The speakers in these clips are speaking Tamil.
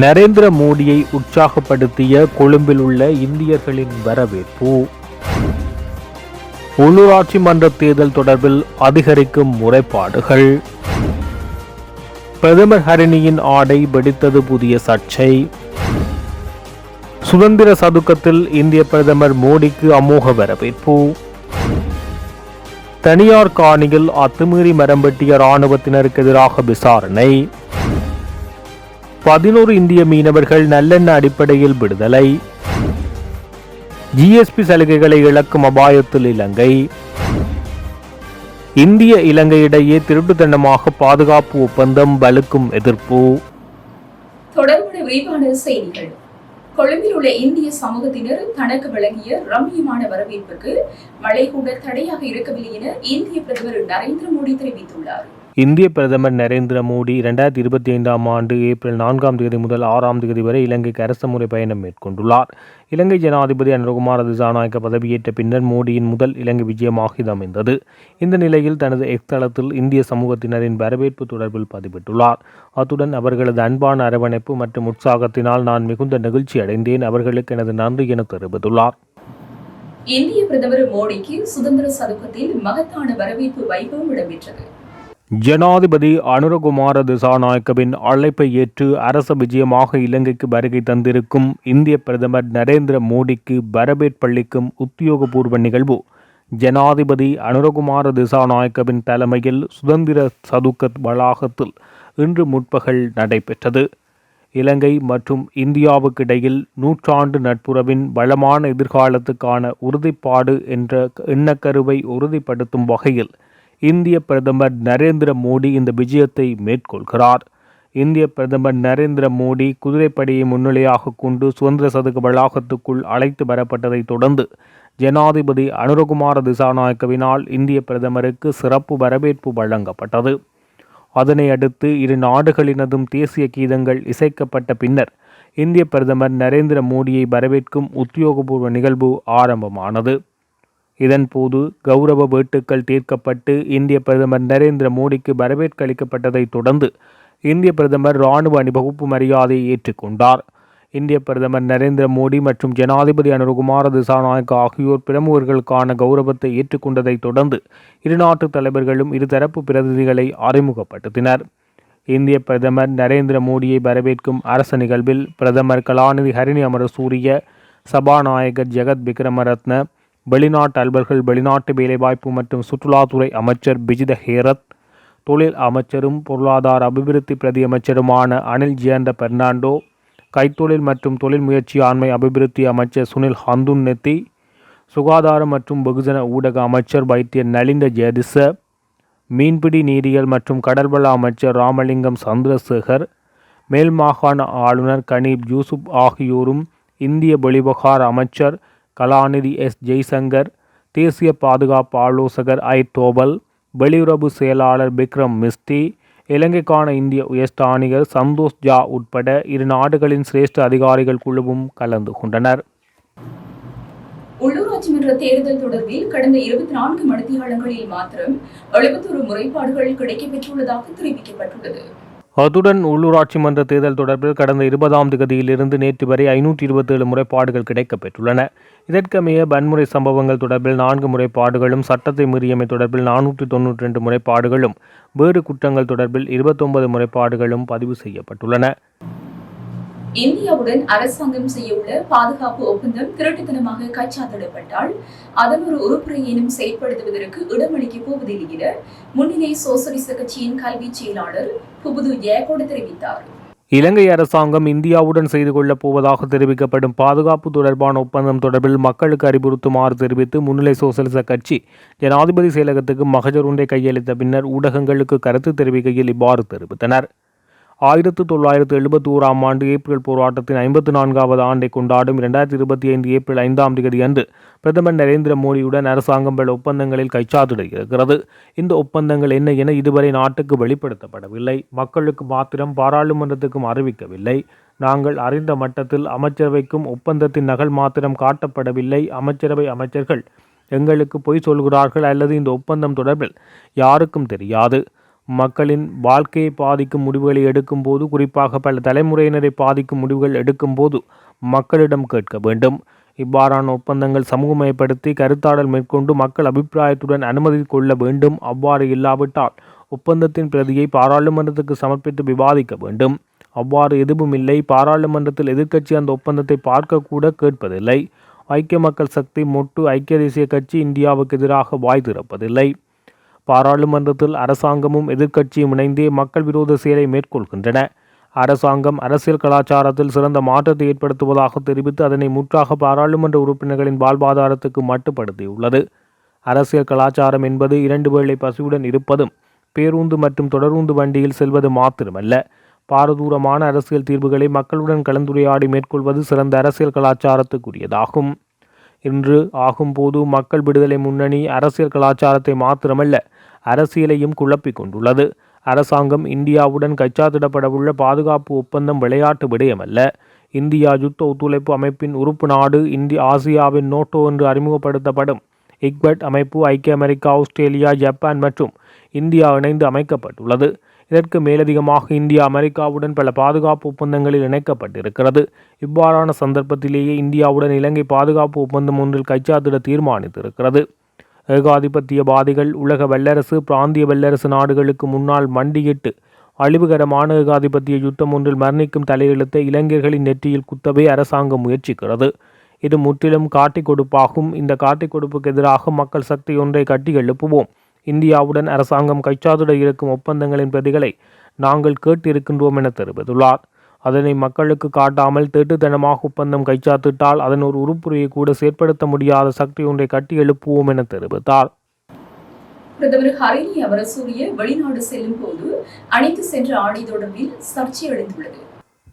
நரேந்திர மோடியை உற்சாகப்படுத்திய கொழும்பில் உள்ள இந்தியர்களின் வரவேற்பு. உள்ளூராட்சி மன்ற தேர்தல் தொடர்பில் அதிகரிக்கும் முறைப்பாடுகள். பிரதமர் ஹரிணியின் ஆடை வெடித்தது புதிய சர்ச்சை. சுதந்திர சதுக்கத்தில் இந்திய பிரதமர் மோடிக்கு அமோக வரவேற்பு. தனியார் காணியில் அத்துமீறி மரம் வெட்டிய இராணுவத்தினருக்கு எதிராக விசாரணை. பதினோரு இந்திய மீனவர்கள் நல்லெண்ண அடிப்படையில் விடுதலை. ஜிஎஸ்பி சலுகைகளை இழக்கும் அபாயத்தில் இலங்கை. இந்திய இலங்கை இடையே திருட்டுத்தனமாக பாதுகாப்பு ஒப்பந்தம் வலுக்கும் எதிர்ப்பு. தொடர்புடைய விரிவான செய்திகள். கொழும்பில் உள்ள இந்திய சமூகத்தினர் தனக்கு வழங்கிய ரம்மியமான வரவேற்புக்கு மழை கூட தடையாக இருக்கவில்லை என இந்திய பிரதமர் நரேந்திர மோடி தெரிவித்துள்ளார். இந்திய பிரதமர் நரேந்திர மோடி இரண்டாயிரத்தி இருபத்தி ஐந்தாம் ஆண்டு ஏப்ரல் நான்காம் தேதி முதல் ஆறாம் தேதி வரை இலங்கைக்கு அரசுமுறை பயணம் மேற்கொண்டுள்ளார். இலங்கை ஜனாதிபதி அனுரகுமார திசாநாயக்க பதவியேற்ற பின்னர் மோடியின் முதல் இலங்கை விஜயமாக இது அமைந்தது. இந்த நிலையில் தனது எக்ஸ் தளத்தில் இந்திய சமூகத்தினரின் வரவேற்பு தொடர்பில் பதிவிட்டுள்ளார். அத்துடன் அவர்களது அன்பான அரவணைப்பு மற்றும் உற்சாகத்தினால் நான் மிகுந்த நெகிழ்ச்சி அடைந்தேன். அவர்களுக்கு எனது நன்றி என தெரிவித்துள்ளார். இந்திய பிரதமர் மோடிக்கு சுதந்திர சதுக்கத்தில் மகத்தான வரவேற்பு வைபவம் இடம்பெற்றது. ஜனாதிபதி அனுரகுமார திசாநாயக்கவின் அழைப்பை ஏற்று அரச விஜயமாக இலங்கைக்கு வருகை தந்திருக்கும் இந்திய பிரதமர் நரேந்திர மோடிக்கு வரவேற்பளிக்கும் உத்தியோகபூர்வ நிகழ்வு. ஜனாதிபதி அனுரகுமார திசாநாயக்கவின் தலைமையில் சுதந்திர சதுக்க வளாகத்தில் இன்று முற்பகல் நடைபெற்றது. இலங்கை மற்றும் இந்தியாவுக்கு இடையில் நூற்றாண்டு நட்புறவின் வளமான எதிர்காலத்துக்கான உறுதிப்பாடு என்ற எண்ணக்கருவை உறுதிப்படுத்தும் வகையில் இந்திய பிரதமர் நரேந்திர மோடி இந்த விஜயத்தை மேற்கொள்கிறார். இந்திய பிரதமர் நரேந்திர மோடி குதிரைப்படையை முன்னிலையாக கொண்டு சுதந்திர சதுக்க வளாகத்துக்குள் அழைத்து வரப்பட்டதைத் தொடர்ந்து ஜனாதிபதி அனுரகுமார திசாநாயக்கவினால் இந்திய பிரதமருக்கு சிறப்பு வரவேற்பு வழங்கப்பட்டது. அதனை அடுத்து இரு நாடுகளினதும் தேசிய கீதங்கள் இசைக்கப்பட்ட பின்னர் இந்திய பிரதமர் நரேந்திர மோடியை வரவேற்கும் உத்தியோகபூர்வ நிகழ்வு ஆரம்பமானது. இதன்போது கௌரவ வேட்டுக்கள் தீர்க்கப்பட்டு இந்திய பிரதமர் நரேந்திர மோடிக்கு வரவேற்பு அளிக்கப்பட்டதைத் தொடர்ந்து இந்திய பிரதமர் இராணுவ அணிவகுப்பு மரியாதையை ஏற்றுக்கொண்டார். இந்திய பிரதமர் நரேந்திர மோடி மற்றும் ஜனாதிபதி அனுரகுமார திசாநாயக் ஆகியோர் பிரமுகர்களுக்கான கௌரவத்தை ஏற்றுக்கொண்டதைத் தொடர்ந்து இரு நாட்டு தலைவர்களும் இருதரப்பு பிரதிநிதிகளை அறிமுகப்படுத்தினர். இந்திய பிரதமர் நரேந்திர மோடியை வரவேற்கும் அரச நிகழ்வில் பிரதமர் கலாநிதி ஹரிணி அமரசூரிய சபாநாயகர் ஜெகத் விக்ரமரத்ன வெளிநாட்டு அல்பர்கள் வெளிநாட்டு வேலைவாய்ப்பு மற்றும் சுற்றுலாத்துறை அமைச்சர் பிஜித ஹேரத் தொழில் அமைச்சரும் பொருளாதார அபிவிருத்தி பிரதி அமைச்சருமான அனில் ஜியாண்ட பெர்னாண்டோ கைத்தொழில் மற்றும் தொழில் முயற்சி ஆண்மை அபிவிருத்தி அமைச்சர் சுனில் ஹந்துன் நெத்தி சுகாதாரம் மற்றும் வெகுஜன ஊடக அமைச்சர் வைத்தியர் நலிந்த ஜெயதிச மீன்பிடி நீரியல் மற்றும் கடல்வள அமைச்சர் ராமலிங்கம் சந்திரசேகர் மேல் மாகாண ஆளுநர் கனீப் யூசுப் ஆகியோரும் இந்திய வெளிவகார அமைச்சர் கலாநிதி எஸ். ஜெய்சங்கர் தேசிய பாதுகாப்பு ஆலோசகர் ஐ. தோபல் வெளியுறவு செயலாளர் பிக்ரம் மிஸ்டி இலங்கைக்கான இந்திய உயர்ஸ்தானிகர் சந்தோஷ் ஜா உட்பட இரு நாடுகளின் சிரேஷ்ட அதிகாரிகள் குழுவும் கலந்து கொண்டனர். உள்ளூராட்சி மன்ற தேர்தல் தொடர்பில் கடந்த இருபத்தி நான்கு மணித்தியாலங்களில் மாத்திரம் எழுபத்தொரு முறைப்பாடுகள் கிடைக்கப்பெற்றுள்ளதாக தெரிவிக்கப்பட்டுள்ளது. அத்துடன் உள்ளூராட்சி மன்ற தேர்தல் தொடர்பில் கடந்த இருபதாம் திகதியிலிருந்து நேற்று வரை ஐநூற்றி இருபத்தேழு முறைப்பாடுகள் கிடைக்கப்பெற்றுள்ளன இதற்கமைய வன்முறை சம்பவங்கள் தொடர்பில் நான்கு முறைப்பாடுகளும் சட்டத்தை மீறியமை தொடர்பில் நானூற்றி தொன்னூற்றி ரெண்டு முறைப்பாடுகளும் வேறு குற்றங்கள் தொடர்பில் இருபத்தொன்பது முறைப்பாடுகளும் பதிவு செய்யப்பட்டுள்ளன. இந்தியாவுடன் அரசாங்கம் செய்யவுள்ள பாதுகாப்பு ஒப்பந்தம் திருட்டுத்தனமாக கைச்சாத்திடப்பட்டால் அதன் ஒரு உறுப்புரையேனும் செயற்படுத்துவதற்கு இடமளிக்கப் போவதில்லை என முன்னிலை சோசலிச கட்சியின் கல்வி செயலாளர் புபுது ஜெயகோடு தெரிவித்தார். இலங்கை அரசாங்கம் இந்தியாவுடன் செய்து கொள்ளப் போவதாக தெரிவிக்கப்படும் பாதுகாப்பு தொடர்பான ஒப்பந்தம் தொடர்பில் மக்களுக்கு அறிவுறுத்துமாறு தெரிவித்து முன்னிலை சோசலிச கட்சி ஜனாதிபதி செயலகத்துக்கு மகஜர் ஒன்றை கையளித்த பின்னர் ஊடகங்களுக்கு கருத்து தெரிவிக்கையில் இவ்வாறு தெரிவித்தனர். ஆயிரத்து தொள்ளாயிரத்து எழுபத்தி ஓராம் ஆண்டு ஏப்ரல் போராட்டத்தின் ஐம்பத்து நான்காவது ஆண்டை கொண்டாடும் இரண்டாயிரத்தி இருபத்தி ஐந்து ஏப்ரல் ஐந்தாம் தேதி அன்று பிரதமர் நரேந்திர மோடியுடன் அரசாங்கம் பல ஒப்பந்தங்களில் கைச்சாத்திடுகிறது இந்த ஒப்பந்தங்கள் என்ன என இதுவரை நாட்டுக்கு வெளிப்படுத்தப்படவில்லை. மக்களுக்கு மாத்திரம் பாராளுமன்றத்துக்கும் அறிவிக்கவில்லை. நாங்கள் அறிந்த மட்டத்தில் அமைச்சரவைக்கும் ஒப்பந்தத்தின் நகல் மாத்திரம் காட்டப்படவில்லை. அமைச்சரவை அமைச்சர்கள் எங்களுக்கு பொய் சொல்கிறார்கள் அல்லது இந்த ஒப்பந்தம் தொடர்பில் யாருக்கும் தெரியாது. மக்களின் வாழ்க்கையை பாதிக்கும் முடிவுகளை எடுக்கும் போது குறிப்பாக பல தலைமுறையினரை பாதிக்கும் முடிவுகள் எடுக்கும் போது மக்களிடம் கேட்க வேண்டும். இவ்வாறான ஒப்பந்தங்கள் சமூகமயப்படுத்தி கருத்தாடல் மேற்கொண்டு மக்கள் அபிப்பிராயத்துடன் அனுமதி கொள்ள வேண்டும். அவ்வாறு இல்லாவிட்டால் ஒப்பந்தத்தின் பிரதியை பாராளுமன்றத்துக்கு சமர்ப்பித்து விவாதிக்க வேண்டும். அவ்வாறு எதுவும் இல்லை. பாராளுமன்றத்தில் எதிர்க்கட்சி அந்த ஒப்பந்தத்தை பார்க்கக்கூட கேட்பதில்லை. ஐக்கிய மக்கள் சக்தி மொட்டு ஐக்கிய தேசிய கட்சி இந்தியாவுக்கு எதிராக வாய் திறப்பதில்லை. பாராளுமன்றத்தில் அரசாங்கமும் எதிர்க்கட்சியும் இணைந்தே மக்கள் விரோத செயலை மேற்கொள்கின்றன. அரசாங்கம் அரசியல் கலாச்சாரத்தில் சிறந்த மாற்றத்தை ஏற்படுத்துவதாக தெரிவித்து அதனை முற்றாக பாராளுமன்ற உறுப்பினர்களின் வாழ்வாதாரத்துக்கு மட்டுப்படுத்தியுள்ளது. அரசியல் கலாச்சாரம் என்பது இரண்டு வேளை பசியுடன் இருப்பதும் பேருந்து மற்றும் தொடருந்து வண்டியில் செல்வது மாத்திரமல்ல. பாரதூரமான அரசியல் தீர்வுகளை மக்களுடன் கலந்துரையாடி மேற்கொள்வது சிறந்த அரசியல் கலாச்சாரத்துக்குரியதாகும். இன்று ஆகும்போது மக்கள் விடுதலை முன்னணி அரசியல் கலாச்சாரத்தை மாத்திரமல்ல அரசியலையும் குழப்பிக் கொண்டுள்ளது. அரசாங்கம் இந்தியாவுடன் கைச்சாத்திடப்படவுள்ள பாதுகாப்பு ஒப்பந்தம் விளையாட்டு விடயமல்ல. இந்தியா யுத்த ஒத்துழைப்பு அமைப்பின் உறுப்பு நாடு இந்தி ஆசியாவின் நோட்டோ என்று அறிமுகப்படுத்தப்படும் இக்வெட் அமைப்பு ஐக்கிய அமெரிக்கா ஆஸ்திரேலியா ஜப்பான் மற்றும் இந்தியா இணைந்து அமைக்கப்பட்டுள்ளது. இதற்கு மேலதிகமாக இந்தியா அமெரிக்காவுடன் பல பாதுகாப்பு ஒப்பந்தங்களில் இணைக்கப்பட்டிருக்கிறது. இவ்வாறான சந்தர்ப்பத்திலேயே இந்தியாவுடன் இலங்கை பாதுகாப்பு ஒப்பந்தம் ஒன்றில் கைச்சாத்திட தீர்மானித்திருக்கிறது. ஏகாதிபத்திய பாதிகள் உலக வல்லரசு பிராந்திய வல்லரசு நாடுகளுக்கு முன்னால் மண்டியிட்டு அழிவுகரமான ஏகாதிபத்திய யுத்தம் ஒன்றில் மரணிக்கும் தலையெழுத்தை இளைஞர்களின் நெற்றியில் குத்தவே அரசாங்கம் முயற்சிக்கிறது. இது முற்றிலும் காட்டிக் கொடுப்பாகும் இந்த காட்டிக் கொடுப்புக்கு எதிராக மக்கள் சக்தி ஒன்றை கட்டி எழுப்புவோம் இந்தியாவுடன் அரசாங்கம் கைச்சாதுட இருக்கும் ஒப்பந்தங்களின் பிரதிகளை நாங்கள் கேட்டிருக்கின்றோம் என தெரிவித்துள்ளார். அதனை மக்களுக்கு காட்டாமல் திட்டுத்தனமாக ஒப்பந்தம் கைச்சாத்திட்டால் அதன் ஒரு உறுப்புரையை கூட செயற்படுத்த முடியாத சக்தி ஒன்றை கட்டி எழுப்புவோம் என தெரிவித்தார். பிரதமர் ஹரிணி அவரசூரிய வெளிநாடு செல்லும் போது அணிந்து சென்ற ஆடை தொடர்பில் சர்ச்சை எழுந்துள்ளது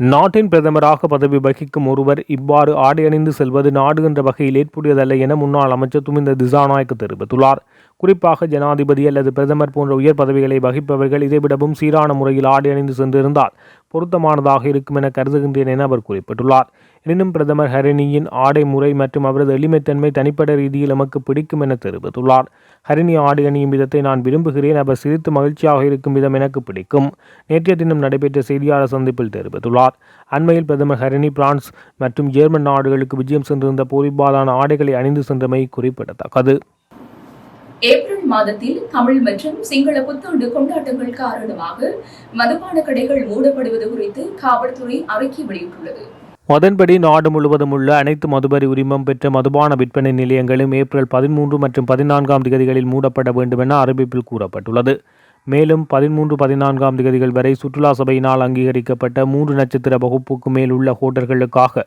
நாட்டின் பிரதமராக பதவி வகிக்கும் ஒருவர் இவ்வாறு ஆடை அணிந்து செல்வது நாடு என்ற வகையில் ஏற்புடையதல்ல என முன்னாள் அமைச்சர் துமிந்த திசாநாயக்கு தெரிவித்துள்ளார். குறிப்பாக ஜனாதிபதி அல்லது பிரதமர் போன்ற உயர் பதவிகளை வகிப்பவர்கள் இதைவிடவும் சீரான முறையில் ஆடை அணிந்து சென்றிருந்தால் பொருத்தமானதாக இருக்கும் என கருதுகின்றேன் என அவர் குறிப்பிட்டுள்ளார். எனினும் பிரதமர் ஹரிணியின் ஆடை முறை மற்றும் அவரது எளிமைத்தன்மை தனிப்பட்ட ரீதியில் எமக்கு பிடிக்கும் என தெரிவித்துள்ளார். ஹரிணி ஆடு அணியும் விதத்தை நான் விரும்புகிறேன். அவர் சிரித்து மகிழ்ச்சியாக இருக்கும் விதம் எனக்கு பிடிக்கும். நேற்றைய தினம் நடைபெற்ற செய்தியாளர் சந்திப்பில் தெரிவித்துள்ளார். அண்மையில் பிரதமர் ஹரிணி பிரான்ஸ் மற்றும் ஜெர்மன் நாடுகளுக்கு விஜயம் சென்றிருந்த போரிபாலான ஆடைகளை அணிந்து சென்றமை குறிப்பிடத்தக்கது. ஏப்ரல் மாதத்தில் தமிழ் மற்றும் சிங்கள புத்தாண்டு கொண்டாட்டங்கள் காரணமாக மதுபான கடைகள் மூடப்படுவது குறித்து காவல்துறை அறிக்கை வெளியிட்டுள்ளது. அதன்படி நாடு முழுவதும் உள்ள அனைத்து மதுபரி உரிமம் பெற்ற மதுபான விற்பனை நிலையங்களும் ஏப்ரல் பதிமூன்று மற்றும் பதினான்காம் திகதிகளில் மூடப்பட வேண்டும் என அறிவிப்பில் கூறப்பட்டுள்ளது. மேலும் பதிமூன்று பதினான்காம் திகதிகள் வரை சுற்றுலா சபையினால் அங்கீகரிக்கப்பட்ட மூன்று நட்சத்திர வகுப்புக்கு மேல் உள்ள ஹோட்டல்களுக்காக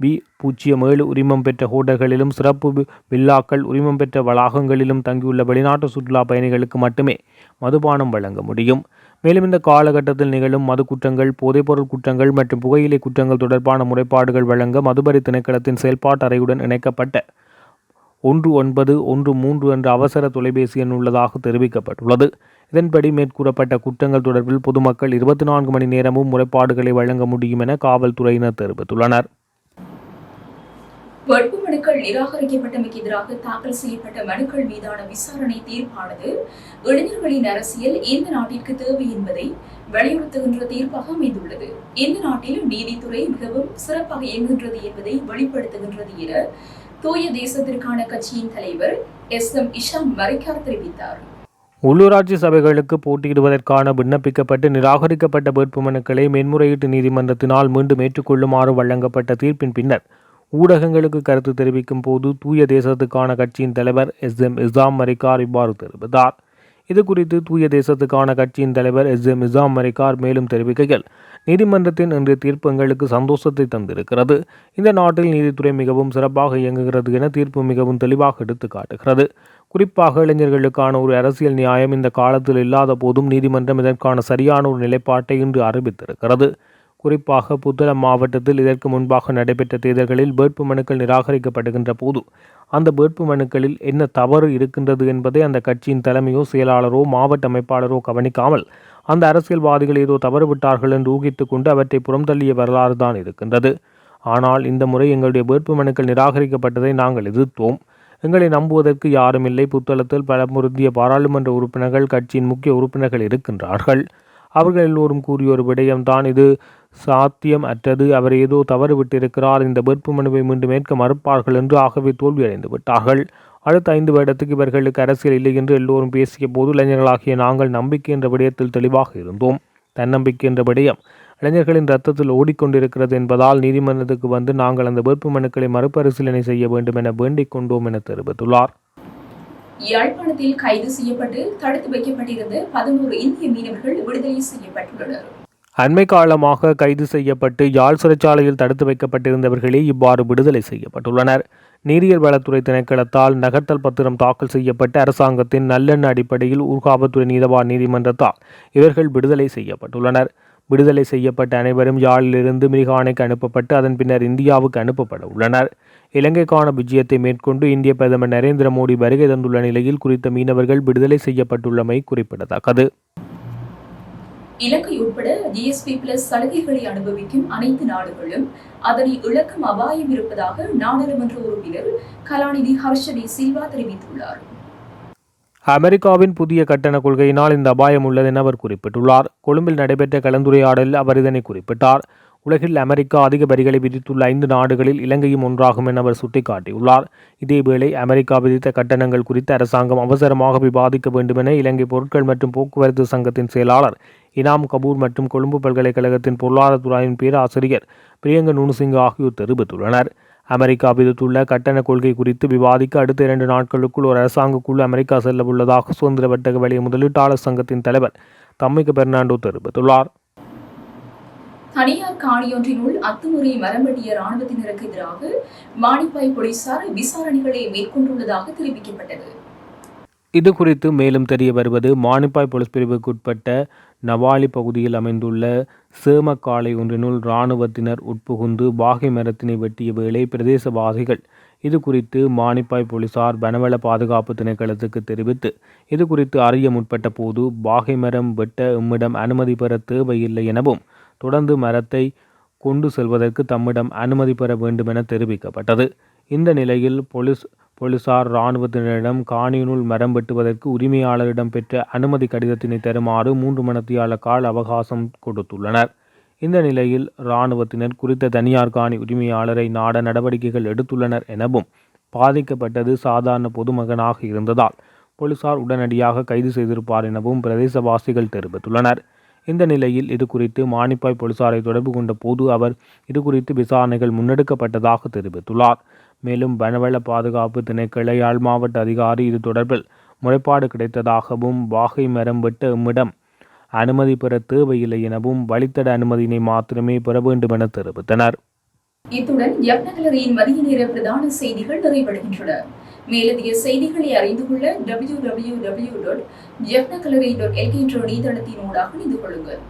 பி பூஜ்ஜியம் ஏழு உரிமம் பெற்ற ஹோட்டல்களிலும் சிறப்பு வில்லாக்கள் உரிமம் பெற்ற வளாகங்களிலும் தங்கியுள்ள வெளிநாட்டு சுற்றுலா பயணிகளுக்கு மட்டுமே மதுபானம் வழங்க முடியும். மேலும் இந்த காலகட்டத்தில் நிகழும் மது குற்றங்கள் போதைப்பொருள் குற்றங்கள் மற்றும் புகையிலை குற்றங்கள் தொடர்பான முறைப்பாடுகள் வழங்க மதுபரி திணைக்களத்தின் செயல்பாட்டு அறையுடன் இணைக்கப்பட்ட ஒன்று ஒன்பது ஒன்று மூன்று என்ற அவசர தொலைபேசி எண் உள்ளதாக தெரிவிக்கப்பட்டுள்ளது. இதன்படி மேற்கூறப்பட்ட குற்றங்கள் தொடர்பில் பொதுமக்கள் இருபத்தி நான்கு மணி நேரமும் முறைப்பாடுகளை வழங்க முடியும் என காவல்துறையினர் தெரிவித்துள்ளனர். வேட்புமனுக்கள் நிராகரிக்கப்பட்டமைக்கு எதிராக தாக்கல் செய்யப்பட்ட மனுக்கள் மீதான விசாரணை தீர்ப்பானது இளைஞர்களின் அரசியல் இந்த நாட்டிற்கு தேவை என்பதை வலியுறுத்துகின்ற தீர்ப்பாக அமைந்துள்ளது. இந்த நாட்டில் நீதித்துறை மிகவும் சிறப்பாக இயங்குகின்றது என்பதை வெளிப்படுத்துகின்றது என தூய தேசத்திற்கான கட்சியின் தலைவர் எஸ். எம். இஷாம் மரிக்கார் தெரிவித்தார். உள்ளூராட்சி சபைகளுக்கு போட்டியிடுவதற்கான விண்ணப்பிக்கப்பட்டு நிராகரிக்கப்பட்ட வேட்புமனுக்களை மேன்முறையீட்டு நீதிமன்றத்தினால் மீண்டும் ஏற்றுக்கொள்ளுமாறு வழங்கப்பட்ட தீர்ப்பின் பின்னர் ஊடகங்களுக்கு கருத்து தெரிவிக்கும் போது தூய தேசத்துக்கான கட்சியின் தலைவர் எஸ். எம். இசாம் மரிக்கார் இவ்வாறு தெரிவித்தார். இது குறித்து தூய தேசத்துக்கான கட்சியின் தலைவர் எஸ். எம். இசாம் மரிக்கார் மேலும் தெரிவிக்கையில் நீதிமன்றத்தின் இன்றைய தீர்ப்பு எங்களுக்கு சந்தோஷத்தை தந்திருக்கிறது. இந்த நாட்டில் நீதித்துறை மிகவும் சிறப்பாக இயங்குகிறது என தீர்ப்பு மிகவும் தெளிவாக எடுத்து காட்டுகிறது குறிப்பாக இளைஞர்களுக்கான ஒரு அரசியல் நியாயம் இந்த காலத்தில் இல்லாத போதும் நீதிமன்றம் இதற்கான சரியான ஒரு நிலைப்பாட்டை இன்று அறிவித்திருக்கிறது. குறிப்பாக புத்தளம் மாவட்டத்தில் இதற்கு முன்பாக நடைபெற்ற தேர்தல்களில் வேட்பு மனுக்கள் நிராகரிக்கப்படுகின்ற போது அந்த வேட்பு மனுக்களில் என்ன தவறு இருக்கின்றது என்பதை அந்த கட்சியின் தலைமையோ செயலாளரோ மாவட்ட அமைப்பாளரோ கவனிக்காமல் அந்த அரசியல்வாதிகள் ஏதோ தவறு விட்டார்கள் என்று ஊகித்து கொண்டு அவற்றை புறம்தள்ளிய வரலாறு தான் இருக்கின்றது. ஆனால் இந்த முறை எங்களுடைய வேட்பு மனுக்கள் நிராகரிக்கப்பட்டதை நாங்கள் எதிர்த்தோம். எங்களை நம்புவதற்கு யாரும் இல்லை. புத்தளத்தில் பல முருந்திய பாராளுமன்ற உறுப்பினர்கள் கட்சியின் முக்கிய உறுப்பினர்கள் இருக்கின்றார்கள். அவர்கள் எல்லோரும் கூறிய ஒரு விடயம்தான் இது. சாத்தியம் அற்றது அவர் ஏதோ தவறு விட்டிருக்கிறார். இந்த வேட்பு மனுவை மீண்டும் ஏற்க மறுப்பார்கள் என்று ஆகவே தோல்வியடைந்து விட்டார்கள். அடுத்த ஐந்து வருடத்துக்கு இவர்களுக்கு அரசியல் இல்லை என்று எல்லோரும் பேசிய போது இளைஞர்களாகிய நாங்கள் நம்பிக்கை என்ற விடயத்தில் தெளிவாக இருந்தோம். தன்னம்பிக்கை என்ற விடயம் இளைஞர்களின் ரத்தத்தில் ஓடிக்கொண்டிருக்கிறது என்பதால் நீதிமன்றத்துக்கு வந்து நாங்கள் அந்த வேட்பு மனுக்களை மறுபரிசீலனை செய்ய வேண்டும் என வேண்டிக் கொண்டோம் என தெரிவித்துள்ளார். யாழ்ப்பாணத்தில் கைது செய்யப்பட்டு தடுத்து வைக்கப்பட்டிருந்த பதினோரு இந்திய மீனவர்கள் விடுதலை செய்யப்பட்டுள்ளனர். அண்மை காலமாக கைது செய்யப்பட்டு யாழ் சிறைச்சாலையில் தடுத்து வைக்கப்பட்டிருந்தவர்களே இவ்வாறு விடுதலை செய்யப்பட்டுள்ளனர். நீரியல் வளத்துறை திணைக்களத்தால் நகர்த்தல் பத்திரம் தாக்கல் செய்யப்பட்ட அரசாங்கத்தின் நல்லெண்ண அடிப்படையில் ஊர்காவல்துறை நீதவான் நீதிமன்றத்தால் இவர்கள் விடுதலை செய்யப்பட்டுள்ளனர். விடுதலை செய்யப்பட்ட அனைவரும் யாழிலிருந்து மிரிகானைக்கு அனுப்பப்பட்டு அதன் பின்னர் இந்தியாவுக்கு அனுப்பப்பட உள்ளனர். இலங்கைக்கான விஜயத்தை மேற்கொண்டு இந்திய பிரதமர் நரேந்திர மோடி வருகை தந்துள்ள நிலையில் குறித்த மீனவர்கள் விடுதலை செய்யப்பட்டுள்ளமை குறிப்பிடத்தக்கது. இலங்கை உட்பட ஜிஎஸ்பி பிளஸ் சலுகைகளை அனுபவிக்கும் அனைத்து நாடுகளும் அதனை இழக்கும் அபாயம் இருப்பதாக நாடாளுமன்ற உறுப்பினர் கலாநிதி ஹர்ஷடி சில்வா தெரிவித்துள்ளார். அமெரிக்காவின் புதிய கட்டண கொள்கையினால் இந்த அபாயம் உள்ளது என அவர் குறிப்பிட்டுள்ளார். கொழும்பில் நடைபெற்ற கலந்துரையாடலில் அவர் இதனை குறிப்பிட்டார். உலகில் அமெரிக்கா அதிக வரிகளை விதித்துள்ள ஐந்து நாடுகளில் இலங்கையும் ஒன்றாகும் என அவர் சுட்டிக்காட்டியுள்ளார். இதேவேளை அமெரிக்கா விதித்த கட்டணங்கள் குறித்து அரசாங்கம் அவசரமாக விவாதிக்க வேண்டும் என இலங்கை பொருட்கள் மற்றும் போக்குவரத்து சங்கத்தின் செயலாளர் இனாம் கபூர் மற்றும் கொழும்பு பல்கலைக்கழகத்தின் பொருளாதாரத்துறையின் பேராசிரியர் பிரியங்க நுணுசிங்க ஆகியோர் தெரிவித்துள்ளனர். அமெரிக்கா விதித்துள்ள கட்டண கொள்கை குறித்து விவாதிக்க அடுத்த இரண்டு நாட்களுக்குள் ஒரு அரசாங்க குழு அமெரிக்கா செல்ல உள்ளதாக சுதந்திர வர்த்தக வலய முதலீட்டாளர் சங்கத்தின் தலைவர் தம்மிக பெர்னாண்டோ தெரிவித்துள்ளார். தனியார் காணியொன்றினுள் அத்துமுறை மரமடிய ராணுவத்தினருக்கு எதிராக மானிப்பாய் போலீசார் விசாரணைகளை மேற்கொண்டுள்ளதாக தெரிவிக்கப்பட்டது. இது குறித்து மேலும் தெரிய வருவது மானிப்பாய் போலீஸ் பிரிவுக்குட்பட்ட நவாலி பகுதியில் அமைந்துள்ள சேமக்காலை ஒன்றினுள் இராணுவத்தினர் உட்புகுந்து வாகை மரத்தினை வெட்டிய வேளை பிரதேசவாசிகள் இது குறித்து மானிப்பாய் போலீசார் வனவள பாதுகாப்பு திணைக்களத்துக்கு தெரிவித்து இது குறித்து அறிய முற்பட்ட போது வாகை மரம் வெட்ட எம்மிடம் அனுமதி பெற தேவையில்லை எனவும் தொடர்ந்து மரத்தை கொண்டு செல்வதற்கு தம்மிடம் அனுமதி பெற வேண்டுமென தெரிவிக்கப்பட்டது. இந்த நிலையில் போலீஸ் போலீசார் இராணுவத்தினரிடம் காணியினுள் மரம் வெட்டுவதற்கு உரிமையாளரிடம் பெற்ற அனுமதி கடிதத்தினை தருமாறு மூன்று மணத்தியால கால அவகாசம் கொடுத்துள்ளனர். இந்த நிலையில் இராணுவத்தினர் குறித்த தனியார் காணி உரிமையாளரை நாட நடவடிக்கைகள் எடுத்துள்ளனர் எனவும் பாதிக்கப்பட்டது சாதாரண பொதுமகனாக இருந்ததால் போலீசார் உடனடியாக கைது செய்திருப்பார் எனவும் பிரதேசவாசிகள் தெரிவித்துள்ளனர். இந்த நிலையில் இது குறித்து மானிப்பாய் போலீசாரை தொடர்பு கொண்ட போது அவர் இது குறித்து விசாரணைகள் முன்னெடுக்கப்பட்டதாக தெரிவித்துள்ளார். மேலும் வனவள பாதுகாப்பு திணைக்கள யாழ் மாவட்ட அதிகாரி இது தொடர்பில் முறைப்பாடு கிடைத்ததாகவும் வாகை மரம் வெட்ட இம்மிடம் அனுமதி பெற தேவையில்லை எனவும் வழித்தட அனுமதியினை மாத்திரமே பெற வேண்டும் என தெரிவித்தனர். இத்துடன் யப்னகலரியின் மதிய நேர பிரதான செய்திகள் நிறைவடைகின்றன. மேலதிக செய்திகளை அறிந்து கொள்ள W W W dot dot LK என்ற இணையதளத்தினூடாக இணைந்து கொள்ளுங்கள்.